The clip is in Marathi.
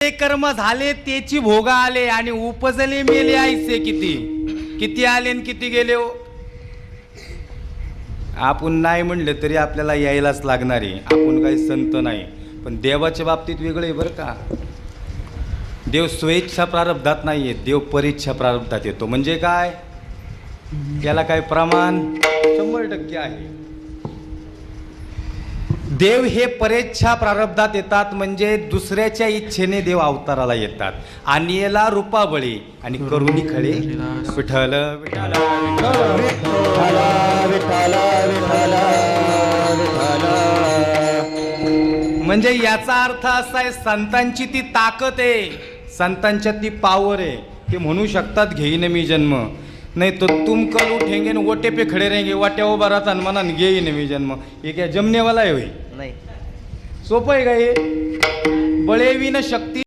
ते कर्म झाले त्याची भोगा आले आणि उपजले मेले आईसे किती? किती आले आणि किती गेले हो? आपण नाही म्हणलं तरी आपल्याला यायलाच लागणार आहे. आपण काही संत नाही. पण देवाच्या बाबतीत वेगळं आहे बरं का. देव स्वेच्छा प्रारब्धात नाही येत देव परीच्छा प्रारब्धात येतो. म्हणजे काय? याला काय प्रमाण? शंभर टक्के आहे. देव हे परेच्छा प्रारब्धात येतात म्हणजे दुसऱ्याच्या इच्छेने देव अवताराला येतात. आणि याला रूपाबळी आणि करुणी खळे. विठ्ठल विठ्ठल म्हणजे याचा अर्थ असा आहे संतांची ती ताकद आहे. संतांच्या ती पावर आहे. ते म्हणू शकतात घेईन मी जन्म. नाही तो तुम कल उठेंगे न ओटे पे खडे रहेंगे वाट्या उभा राहता न म्हणा घेईन मी जन्म। हे काय जमनेवाला आहे होई? नाही। सोपं आहे का हे बळेविन शक्ती